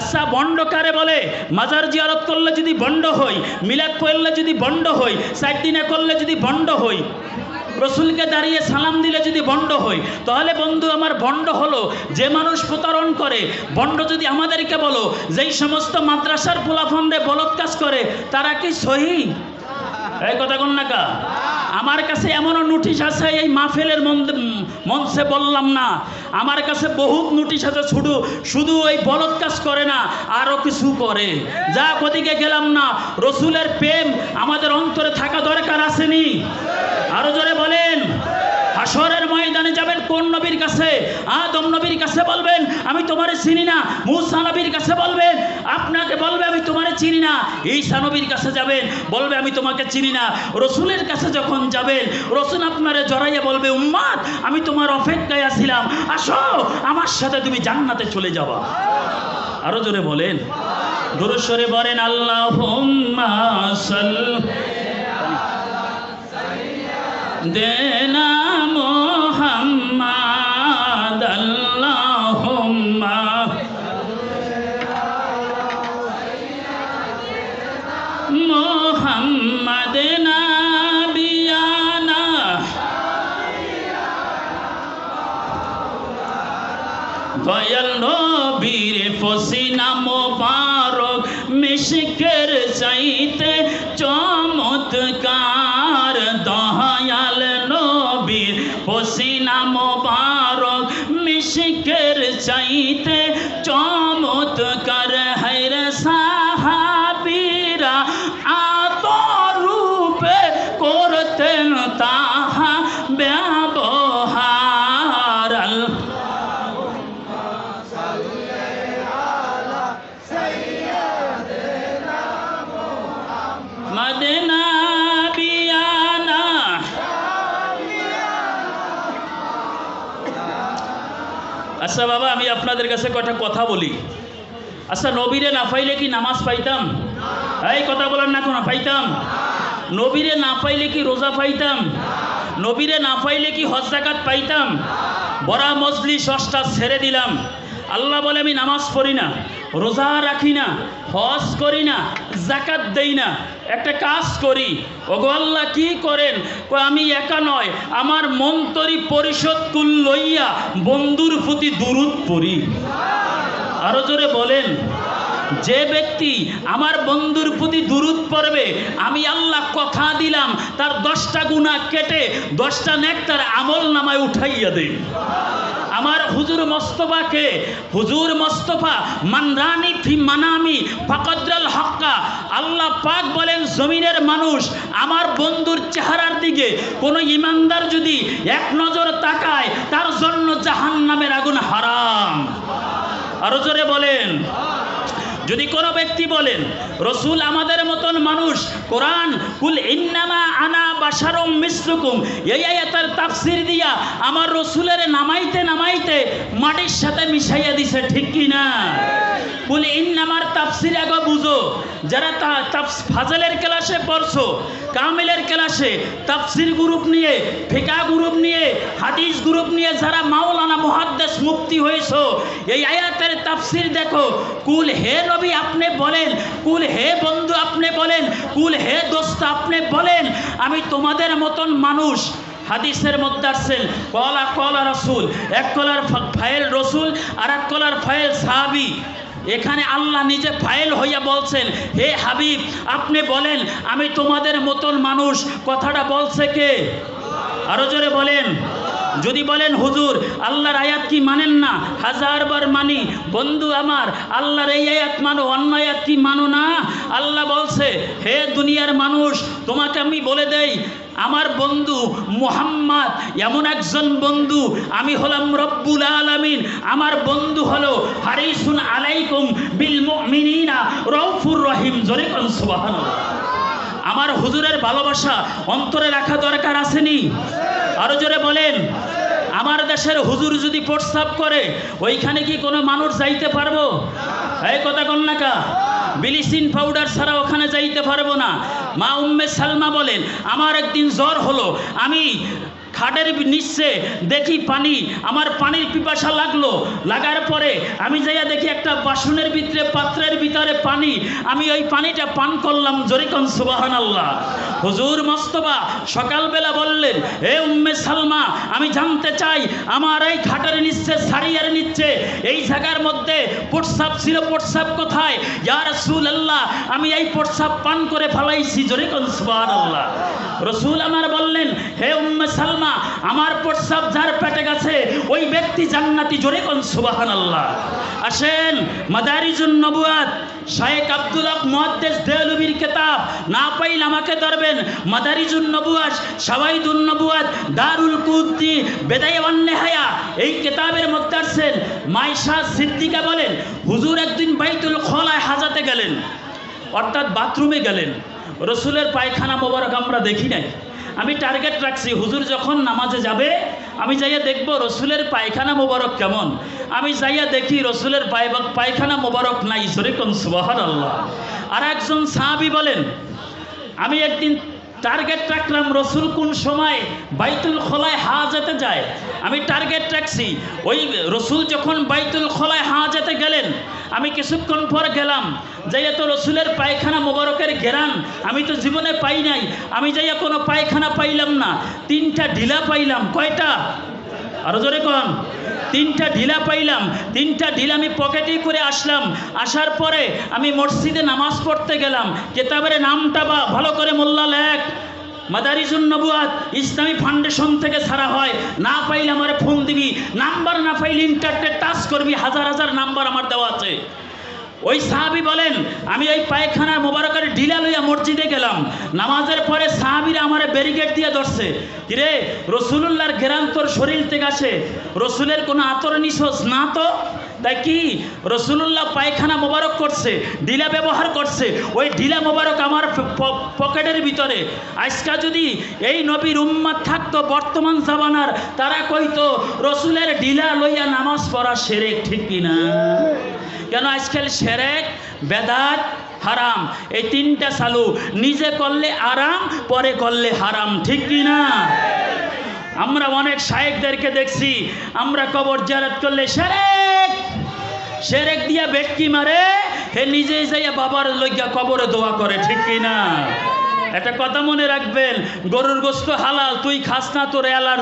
আচ্ছা বন্ড কারে বলে? মাজার জিয়ারত করলে যদি বন্ড হই, মিলাদ পড়লে যদি বন্ড হই চার দিনে করলে যদি বন্ড হই, রসুলকে দাঁড়িয়ে সালাম দিলে যদি বন্ড হই, তাহলে বন্ধু আমার বন্ড হলো, যে মানুষ প্রতারণ করে, বন্ড যদি আমাদেরকে বলো, যেই সমস্ত মাদ্রাসার পোলাফন্ডে বলৎ কাজ করে, তারা কি সহি? এই কথা কোন না আমার কাছে এমনও নোটিশ আছে, এই মাহফিলের মন- মঞ্চে বললাম না। আমার কাছে বহুত নোটিশ আছে, শুধু শুধু ওই বলৎ কাজ করে না আরও কিছু করে। যা ওদিকে গেলাম না, রসুলের প্রেম আমাদের অন্তরে থাকা দরকার আসেনি। আরও জোরে বলেন। হাসরের ময়দানে যাবেন কোন নবীর কাছে? আদম নবীর কাছে বলবেন, আমি তোমারে চিনি না। মুসা নবীর কাছে বলবেন, আপনাকে বলবে, আমি তোমারে চিনি না। ঈসা নবীর কাছে যাবেন, বলবে, আমি তোমাকে চিনি না। রসুলের কাছে যখন যাবেন, রসুল আপনারে জড়াইয়া বলবে, উম্মাদ, আমি তোমার অপেক্ষায় আছিলাম। আসো, আমার সাথে তুমি জান্নাতে চলে যাবা। আরও জোরে বলেন। দুরুস্বরে বলেন আল্লাহ দেনা দয়াল নবীর ফসিনা মোবারক মিশকের চাইতে চমৎকার। দয়াল নবীর ফসিনা মোবারক মিশকের চাইতে আচ্ছা বাবা, আমি আপনাদের কাছে কটা কথা বলি। আচ্ছা নবীরে না পাইলে কি নামাজ পাইতাম? এই কথা বলেন না কোনো, পাইতাম। নবীরে না পাইলে কি রোজা পাইতাম? নবীরে না পাইলে কি হজ, জাকাত পাইতাম? বড়া মজলি সষ্টা ছেড়ে দিলাম। আল্লাহ বলে, আমি নামাজ পড়ি না, রোজা রাখি না, হজ করি না, জাকাত দেই না। একটা কাজ করি। ওগো আল্লাহ কি করেন? আমি একা নয়, আমার মন্তরি পরিষদ কুল লইয়া বন্ধুর প্রতি দুরুদ পড়ি। আরও জোরে বলেন, যে ব্যক্তি আমার বন্ধুর প্রতি দুরুদ পড়বে, আমি আল্লাহ কথা দিলাম, তার দশটা গুণা কেটে, দশটা নেক তার আমল নামায় উঠাইয়া দেয় আমার হুজুর মস্তফাকে, হুজুর মোস্তফা, মানরানি ফি মানামি, ফাকদ্রাল হক্কা। আল্লাহ পাক বলেন, জমিনের মানুষ আমার বন্ধুর চেহারার দিকে কোনো ইমানদার যদি এক নজর তাকায়, তার জন্য জাহান নামের আগুন হারাম। আরও জোরে বলেন। যদি কোনো ব্যক্তি বলেন, রসুল আমাদের মতন মানুষ, কোরআন, কুল ইন্নামা বাসারম মিশ্রুকুম এই আয়াতের তাফসির দিয়া আমার রসুলের নামাইতে নামাইতে মাটির সাথে মিশাইয়া দিছে, ঠিক কি না? কুল ইন্নামার তাফসির আগে বুঝো, যারা তা ফাজলের ক্লাসে পড়ছো, কামিলের ক্লাসে তাফসির গ্রুপ নিয়ে, ফিকা গ্রুপ নিয়ে, হাদিস গ্রুপ নিয়ে যারা মাওলানা মুহাদ্দেস মুক্তি হয়েছো, এই আয়াতের তাফসির দেখো, কুল হে নবী আপনি বলেন, কুল হে বন্ধু আপনি বলেন, কুল হে দোস্ত আপনি বলেন, আমি তোমাদের মতন মানুষ হাদিসের মধ্যে আসছেন, কলা কলা রসুল, এক কলার ফাইল রসুল আর এক কলার ফাইল সাহাবি। এখানে আল্লাহ নিজে ফাইল হইয়া বলছেন, হে হাবিব, আপনি বলেন, আমি তোমাদের মতন মানুষ। কথাটা বলছে কে? আরও জোরে বলেন। যদি বলেন, হুজুর, আল্লাহর আয়াত কি মানেন না? হাজারবার মানি, বন্ধু আমার, আল্লাহর এই আয়াত মানো, অন্য আয়াত কি মানো না? আল্লাহ বলছে, হে দুনিয়ার মানুষ, তোমাকে আমি বলে দেই, আমার বন্ধু মুহাম্মদ এমন একজন বন্ধু, আমি হলাম রব্বুল আলামিন, আমার বন্ধু হলো হারিসুন আলাইকুম বিল মুমিনিনা রউফুর রহিম, জোরে সুবহানাল্লাহ। আমার হুজুরের ভালোবাসা অন্তরে রাখা দরকার আসেনি আরও জোরে বলেন। আমার দেশের হুজুর যদি প্রস্তাব করে, ওইখানে কি কোনো মানুষ যাইতে পারব? এই কথা কন্যাকা বিলিসিন পাউডার ছাড়া ওখানে যাইতে পারব না। মা উম্মে সালমা বলেন, আমার একদিন জ্বর হলো। আমি খাটের নিচ্ছে দেখি পানি, আমার পানির পিপাসা লাগল। লাগার পরে আমি যাইয়া দেখি একটা বাসনের ভিতরে, পাত্রের ভিতরে পানি। আমি ওই পানিটা পান করলাম জরিকন সুবাহান আল্লাহ হুজুর মস্তবা সকালবেলা বললেন, এ উম্মে সালমা, আমি জানতে চাই, আমার এই খাটের নিচ্ছে সারিয়ার নিচ্ছে এই জায়গার মধ্যে প্রস্রাব ছিল, প্রস্রাব কোথায়? ইয়া রসুল আল্লাহ আমি এই প্রস্রাব পান করে ফেলাইছি, জরিকন কোন সুবহানাল্লাহ। রসুল আমার বললেন, হে উম্মে সালমা আমার প্রস্রাব যার পেটে গেছে, ওই ব্যক্তি জান্নাতি জোরে কোন সুবহানাল্লাহ। আসেন, মাদারিজুন নবুয়াত শায়েক আব্দুল হক মুহাদ্দিস দেহলভির কিতাব, না পাইলে আমাকে ধরবেন। মাদারিজুন নবুয়াত, শাওয়াইদুন নবুয়াত, দারুল কুদ্দি বেদায়ান নেহায়া, এই কিতাবের মধ্যে আসছেন মাইশা সিদ্দিকা বলেন, হুজুর একদিন বাইতুল খলায় হাজাতে গেলেন। অর্থাৎ বাথরুমে গেলেন। রসুলের পায়খানা মোবারক আমরা দেখি নাই। আমি টার্গেট রাখছি। হুজুর যখন নামাজে যাবে, আমি যাইয়া দেখব রসুলের পায়খানা মোবারক কেমন। আমি যাইয়া দেখি রসুলের পায়- পায়খানা মোবারক নাই। সুবাহার আল্লাহ আর একজন সাহাবি বলেন, আমি একদিন টার্গেট রাখলাম রসুল কোন সময় বাইতুল খোলায় হা যেতে যায়? আমি টার্গেট রাখছি ওই রসুল যখন বাইতুল খোলায় হা যেতে গেলেন, আমি কিছুক্ষণ পর গেলাম। যাইয়া তো রসুলের পায়খানা মোবারকের ঘেরান, আমি তো জীবনে পাই নাই। আমি যাইয়া কোনো পায়খানা পাইলাম না। তিনটা ঢিলা পাইলাম। কয়টা? আরও জোরে কন। তিনটা ঢিলা পাইলাম, তিনটা ঢিলা আমি পকেটেই করে আসলাম। আসার পরে আমি মসজিদে নামাজ পড়তে গেলাম। কেতাবের নামটা বা, ভালো করে মোল্লা লেখ। মাদারিজুন নবুয়াত, ইসলামী ফাউন্ডেশন থেকে ছাড়া হয়। না পাইলে আমার ফোন দিবি। নাম্বার না পাইলে ইন্টারনেট টাচ করবি। হাজার হাজার নাম্বার আমার দেওয়া আছে। ওই সাহাবি বলেন, আমি ওই পায়খানা মোবারকের ঢিলা লইয়া মসজিদে গেলাম। নামাজের পরে সাহাবিরা আমার ব্যারিকেড দিয়ে ধরছে। কিরে, রসুলুল্লাহর ঘেরান তোর শরীর থেকে আসে? রসুলের কোনো আতর নিছোস না তো। তাই কি? রসুলুল্লাহ পায়খানা মোবারক করছে ঢিলা ব্যবহার করছে। ওই ঢিলা মোবারক আমার পকেটের ভিতরে। আজকা যদি এই নবীর উম্মাদ থাকতো, বর্তমান জামানার, তারা কইতো, রসুলের ঢিলা লইয়া নামাজ পড়া সেরে ঠিক কিনা? কেন আজকাল সেরেক, বেদাত, হারাম? এই তিনটা চালু। নিজে করলে আরাম, পরে করলে হারাম, ঠিক কি না? আমরা অনেক শায়েকদেরকে দেখছি, আমরা কবর জারাত করলে সেরেক। সেরেক দিয়া ব্যক্তি মারে, হে নিজেই যাইয়া বাবার লইয়া কবরে দোয়া করে, ঠিক কি না? একটা কথা মনে রাখবেন, গরুর গোস্ত হালাল, তুই খাস না, তোর অ্যালার্জি